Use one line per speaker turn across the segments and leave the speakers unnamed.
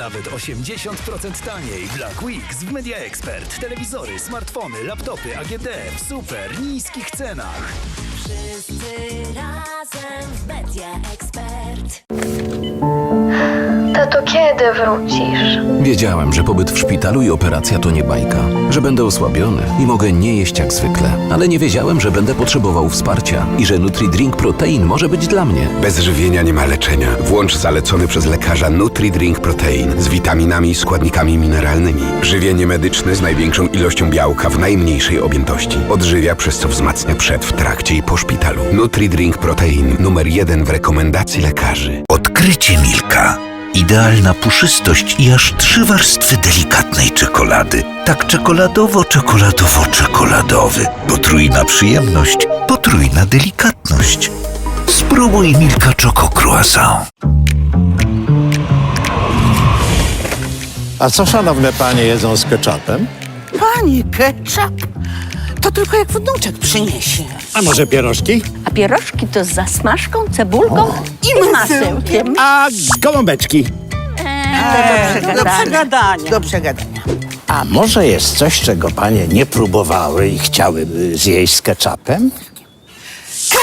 Nawet 80% taniej. Black Weeks w Media Expert. Telewizory, smartfony, laptopy AGD w super niskich cenach.
Wszyscy razem w Media Expert.
Tato, kiedy wrócisz?
Wiedziałem, że pobyt w szpitalu i operacja to nie bajka, że będę osłabiony i mogę nie jeść jak zwykle, ale nie wiedziałem, że będę potrzebował wsparcia i że NutriDrink Protein może być dla mnie.
Bez żywienia nie ma leczenia. Włącz zalecony przez lekarza NutriDrink Protein z witaminami i składnikami mineralnymi. Żywienie medyczne z największą ilością białka w najmniejszej objętości. Odżywia, przez co wzmacnia przed, w trakcie i po szpitalu. NutriDrink Protein numer jeden w rekomendacji lekarzy.
Odkrycie Milka. Idealna puszystość i aż trzy warstwy delikatnej czekolady. Tak czekoladowo-czekoladowo-czekoladowy. Potrójna przyjemność, potrójna delikatność. Spróbuj Milka Choco Croissant.
A co szanowne panie jedzą z ketchupem?
Pani, ketchup? To tylko jak wnuczek przyniesie.
A może pierożki?
A pierożki to z zasmażką, cebulką i masełkiem.
A gołąbeczki?
Eee, do przegadania. Do przegadania.
A może jest coś, czego panie nie próbowały i chciałyby zjeść z ketchupem?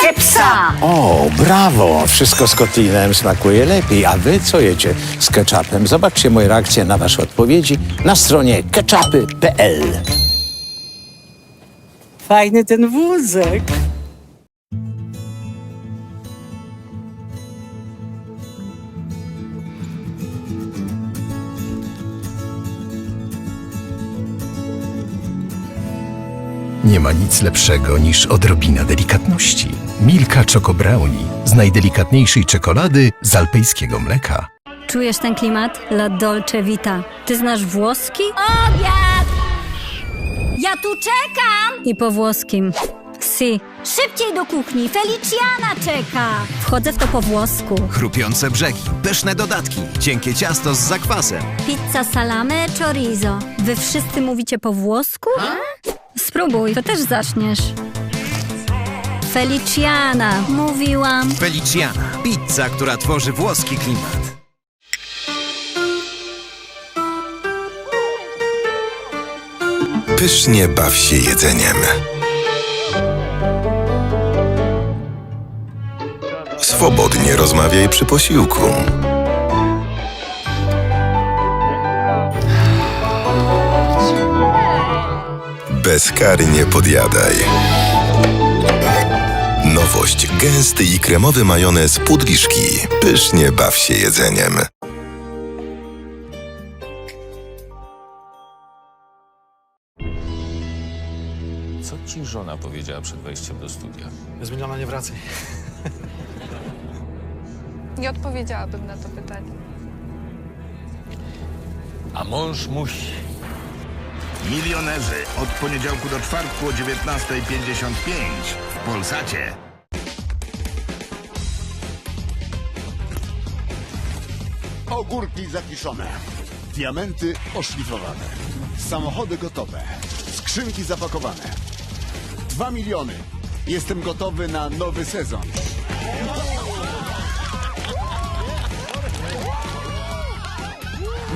Kepsa!
O, brawo! Wszystko z kotlinem smakuje lepiej. A wy co jecie z ketchupem? Zobaczcie moje reakcje na wasze odpowiedzi na stronie ketchupy.pl.
Fajny ten wózek.
Nie ma nic lepszego niż odrobina delikatności. Milka Choco Brownie z najdelikatniejszej czekolady z alpejskiego mleka.
Czujesz ten klimat? La Dolce Vita. Ty znasz włoski? Obiad! Ja tu czekam! I po włoskim. Si. Szybciej do kuchni, Feliciana czeka! Wchodzę w to po włosku.
Chrupiące brzegi, pyszne dodatki, cienkie ciasto z zakwasem.
Pizza salame, chorizo. Wy wszyscy mówicie po włosku? Spróbuj, to też zaczniesz. Feliciana, mówiłam.
Feliciana, pizza, która tworzy włoski klimat.
Pysznie baw się jedzeniem. Swobodnie rozmawiaj przy posiłku. Bezkarnie podjadaj. Nowość. Gęsty i kremowy majonez Pudliszki. Pysznie baw się jedzeniem.
Ci żona powiedziała przed wejściem do studia?
Zmieniona nie wracaj.
Nie odpowiedziałabym na to pytanie.
A mąż musi.
Milionerzy od poniedziałku do czwartku o 19.55 w Polsacie.
Ogórki zakiszone. Diamenty oszlifowane. Samochody gotowe. Skrzynki zapakowane. Dwa miliony. Jestem gotowy na nowy sezon.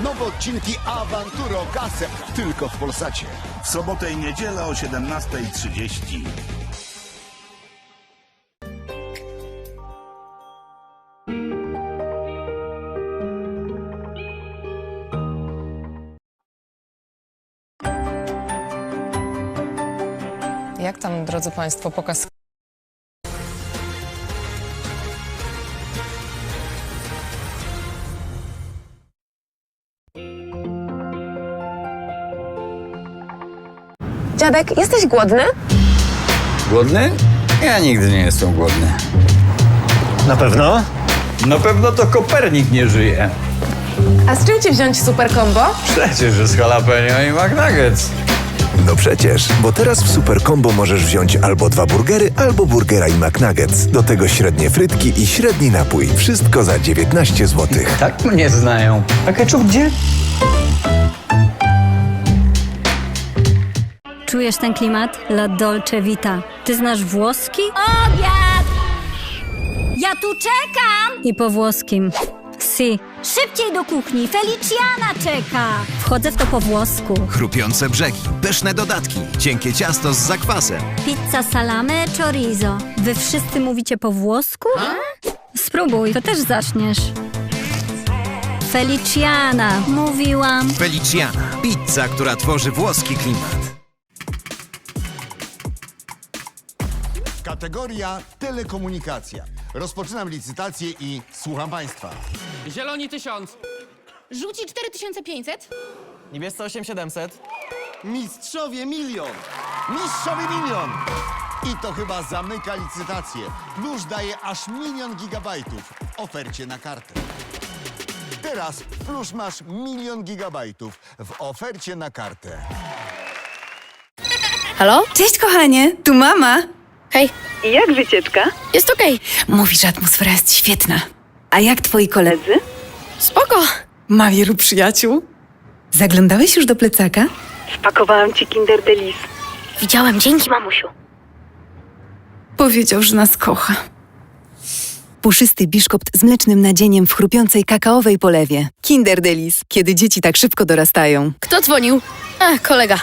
Nowe odcinki Awantury o kasę tylko w Polsacie. W sobotę i niedzielę o 17.30.
Jak tam, drodzy Państwo, pokaz
Dziadek, jesteś głodny?
Głodny? Ja nigdy nie jestem głodny. Na pewno? Na pewno to Kopernik nie żyje.
A z czym ci wziąć super combo?
Przecież z jalapeno i McNuggets.
No przecież, bo teraz w Super Combo możesz wziąć albo dwa burgery, albo burgera i McNuggets. Do tego średnie frytki i średni napój. Wszystko za 19 zł.
Tak mnie znają. A ketchup gdzie?
Czujesz ten klimat? La Dolce Vita. Ty znasz włoski? Obiad! Ja tu czekam! I po włoskim. Szybciej do kuchni, Feliciana czeka! Wchodzę w to po włosku.
Chrupiące brzegi, pyszne dodatki, cienkie ciasto z zakwasem.
Pizza salame chorizo. Wy wszyscy mówicie po włosku? Spróbuj, to też zaczniesz. Feliciana, mówiłam.
Feliciana, pizza, która tworzy włoski klimat.
Kategoria telekomunikacja. Rozpoczynam licytację i słucham Państwa.
Zieloni tysiąc.
Rzuci 4500?
Niebiescy 8700.
Mistrzowie milion! Mistrzowie milion! I to chyba zamyka licytację. Plusz daje aż milion gigabajtów w ofercie na kartę. Teraz Plusz masz milion gigabajtów w ofercie na kartę.
Halo?
Cześć, kochanie, tu mama.
Hej,
Jak wycieczka?
jest okej.
Mówi, że atmosfera jest świetna. A jak twoi koledzy?
Spoko.
Ma wielu przyjaciół? Zaglądałeś już do plecaka? Wpakowałam ci Kinder Delis.
Widziałem, dzięki mamusiu.
Powiedział, że nas kocha. Puszysty biszkopt z mlecznym nadzieniem w chrupiącej kakaowej polewie. Kinder Delis, kiedy dzieci tak szybko dorastają.
Kto dzwonił? A, kolega.